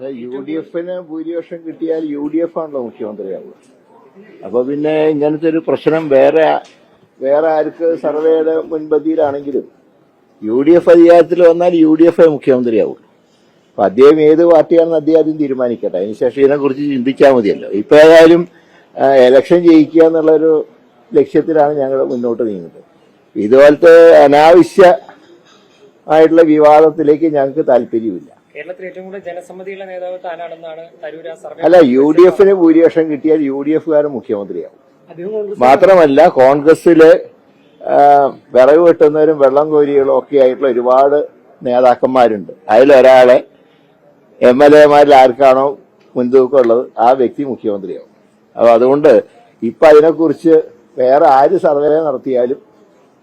U D എഫിന് ഭൂരിപക്ഷം കിട്ടിയാൽ യു ഡി എഫ് ആണല്ലോ മുഖ്യമന്ത്രിയാവുക. അപ്പൊ പിന്നെ ഇങ്ങനത്തെ ഒരു പ്രശ്നം വേറെ വേറെ ആർക്ക് സർവേയുടെ മുൻപന്തിയിലാണെങ്കിലും യു ഡി എഫ് അധികാരത്തിൽ വന്നാൽ യു ഡി എഫ് മുഖ്യമന്ത്രിയാവും. അപ്പൊ അദ്ദേഹം ഏത് പാർട്ടിയാണെന്ന് അദ്ദേഹം തീരുമാനിക്കട്ടെ. അതിനുശേഷം ഇതിനെക്കുറിച്ച് ചിന്തിച്ചാൽ മതിയല്ലോ. ഇപ്പൊ ഏതായാലും എലക്ഷൻ ജയിക്കുക എന്നുള്ളൊരു ലക്ഷ്യത്തിലാണ് ഞങ്ങൾ മുന്നോട്ട് നീങ്ങുന്നത്. ഇതുപോലത്തെ അനാവശ്യ ആയിട്ടുള്ള വിവാദത്തിലേക്ക് ഞങ്ങൾക്ക് താല്പര്യമില്ല. കേരളത്തിൽ ഏറ്റവും കൂടുതൽ ജനസമ്മതിയുള്ള നേതാവ് താനാണെന്നാണ് തരൂർ സർവേ അല്ല യു ഡി എഫിന് ഭൂരിപക്ഷം കിട്ടിയാൽ യു ഡി എഫുകാരൻ മുഖ്യമന്ത്രിയാവും മാത്രമല്ല കോൺഗ്രസിൽ വിറവ് വെട്ടുന്നവരും വെള്ളം കോരികളും ഒക്കെ ആയിട്ടുള്ള ഒരുപാട് നേതാക്കന്മാരുണ്ട്. അതിലൊരാളെ എം എൽ എമാരിൽ ആർക്കാണോ മുൻതൂക്കം ഉള്ളത് ആ വ്യക്തി മുഖ്യമന്ത്രിയാവും. അപ്പൊ അതുകൊണ്ട് ഇപ്പൊ അതിനെക്കുറിച്ച് വേറെ ആര് സർവേ നടത്തിയാലും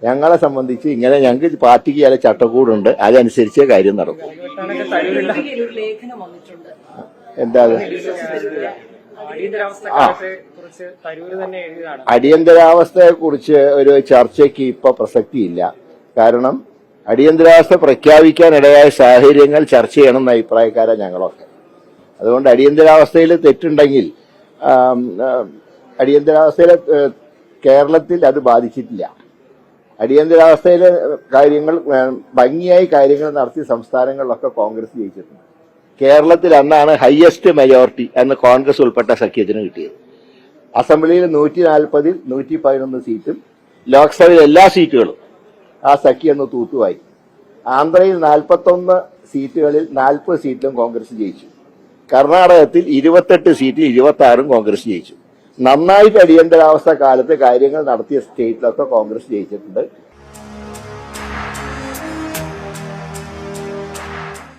ഞങ്ങളെ സംബന്ധിച്ച് ഇങ്ങനെ ഞങ്ങൾക്ക് പാർട്ടിക്ക് ചില ചട്ടക്കൂടുണ്ട്. അതനുസരിച്ച് കാര്യം നടക്കും. എന്താ അടിയന്തരാവസ്ഥയെ കുറിച്ച് ഒരു ചർച്ചയ്ക്ക് ഇപ്പൊ പ്രസക്തിയില്ല. കാരണം അടിയന്തരാവസ്ഥ പ്രഖ്യാപിക്കാനിടയായ സാഹചര്യങ്ങൾ ചർച്ച ചെയ്യണം എന്ന അഭിപ്രായക്കാരാണ് ഞങ്ങളൊക്കെ. അതുകൊണ്ട് അടിയന്തരാവസ്ഥയിൽ തെറ്റുണ്ടെങ്കിൽ അടിയന്തരാവസ്ഥയിലെ കേരളത്തിൽ അത് ബാധിച്ചിട്ടില്ല. അടിയന്തരാവസ്ഥയിലെ കാര്യങ്ങൾ ഭംഗിയായി കാര്യങ്ങൾ നടത്തി സംസ്ഥാനങ്ങളിലൊക്കെ കോൺഗ്രസ് ജയിച്ചിട്ടുണ്ട്. കേരളത്തിൽ അന്നാണ് ഹയസ്റ്റ് മെജോറിറ്റി എന്ന് കോൺഗ്രസ് ഉൾപ്പെട്ട സഖ്യത്തിന് കിട്ടിയത്. അസംബ്ലിയിൽ നൂറ്റി നാൽപ്പതിൽ നൂറ്റി പതിനൊന്ന് സീറ്റും ലോക്സഭയിൽ എല്ലാ സീറ്റുകളും ആ സഖ്യം ഒന്ന് തൂത്തുവായി ആന്ധ്രയിൽ നാൽപ്പത്തൊന്ന് സീറ്റുകളിൽ നാൽപ്പത് സീറ്റിലും കോൺഗ്രസ് ജയിച്ചു. കർണാടകത്തിൽ ഇരുപത്തെട്ട് സീറ്റിൽ ഇരുപത്തി ആറും കോൺഗ്രസ് ജയിച്ചു. നന്നായിട്ട് അടിയന്തരാവസ്ഥ കാലത്ത് കാര്യങ്ങൾ നടത്തിയ സ്റ്റേറ്റിലൊക്കെ കോൺഗ്രസ് ജയിച്ചിട്ടുണ്ട്.